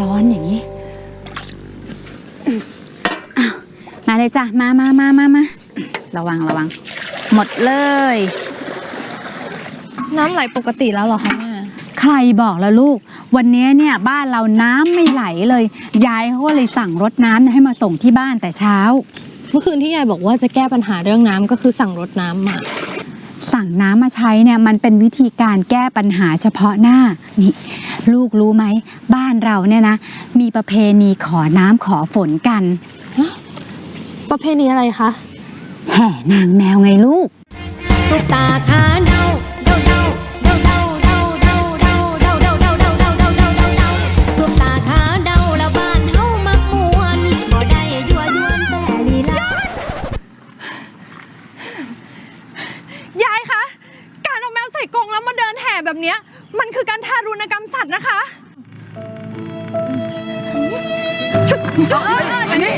ร้อนอย่างนี้อ้าวมาเลยจ้ะ มามามามามาระวังระวัง หมดเลย น้ำไหลปกติแล้วเหรอคะแม่ใครบอกแล้วลูก วันนี้เนี่ยบ้านเราน้ำไม่ไหลเลย ยายเขาก็เลยสั่งรถน้ำเนี่ยให้มาส่งที่บ้านแต่เช้า เมื่อคืนที่ยายบอกว่าจะแก้ปัญหาเรื่องน้ำก็คือสั่งรถน้ำมา สั่งน้ำมาใช้เนี่ยมันเป็นวิธีการแก้ปัญหาเฉพาะหน้านี่ลูกรู้ไหมบ้านเราเนี่ยนะ มีประเพณีขอน้ำขอฝนกัน ประเพณีอะไรคะ แห่นางแมวไงลูก ซุปตาขาเดาเดาเดา แห่แบบเนี้ยมันคือการทารุณกรรมสัตว์นะคะอันนี้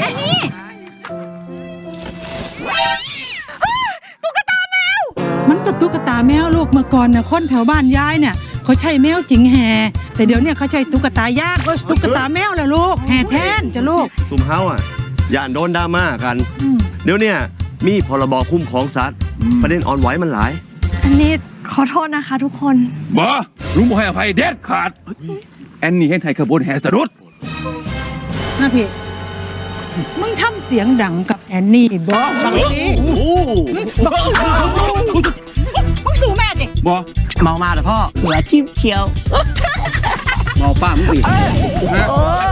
มันก็ตุ๊กตาแมวลูกเมื่อก่อนน่ะคนแถวบ้านยายเนี่ยเขาใช้แมวจริงแห่แต่เดี๋ยวเนี่ยเขาใช้ตุ๊กตายากก็ตุ๊กตาแมวแหละลูกแห่แทนจ้ะลูกซุมเฮาอะ อย่าโดนดราม่ากันอืมเดี๋ยวเนี่ยมีพรบคุ้มครองสัตว์ประเด็นอ่อนไหวมันหลาย อันนี้ ขอโทษนะคะทุกคน บ่ลุงบอกให้อภัยเด็ดขาด แอนนี่เห็นไทยขบวนแห่สะดุด นะพี่ มึงทำเสียงดังกับแอนนี่บอกบางทีมึงสู่แม่ดิบ่เมามาเหรอพ่อหัวทิ่มเชียว เมาป้ามึงอีกฮะโอ้ยแอ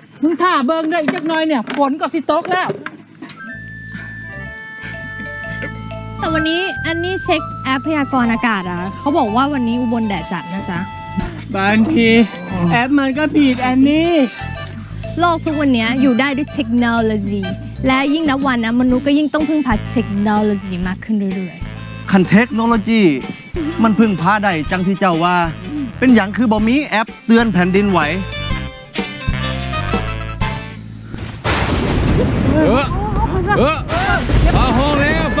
มึงท่าเบิงได้อีกจักหน่อยเนี่ยฝนก็สิตกแล้ว แต่วันนี้อันนี้เช็คแอปพยากรณ์อากาศอะเขาบอกว่าวันนี้อุบลแดดจัดนะจ๊ะ บางทีแอปมันก็ผิดแอนนี่โลกทุกวันนี้อยู่ได้ด้วยเทคโนโลยี และยิ่งนับวันนะมนุษย์ก็ยิ่งต้องพึ่งพาเทคโนโลยีมากขึ้นเรื่อยคันเทคโนโลยี มันพึ่งพาได้จังที่เจ้าว่า เป็นอย่างคือบ่มีแอปเตือนแผ่นดินไหว เออเออมาห้องแล้ว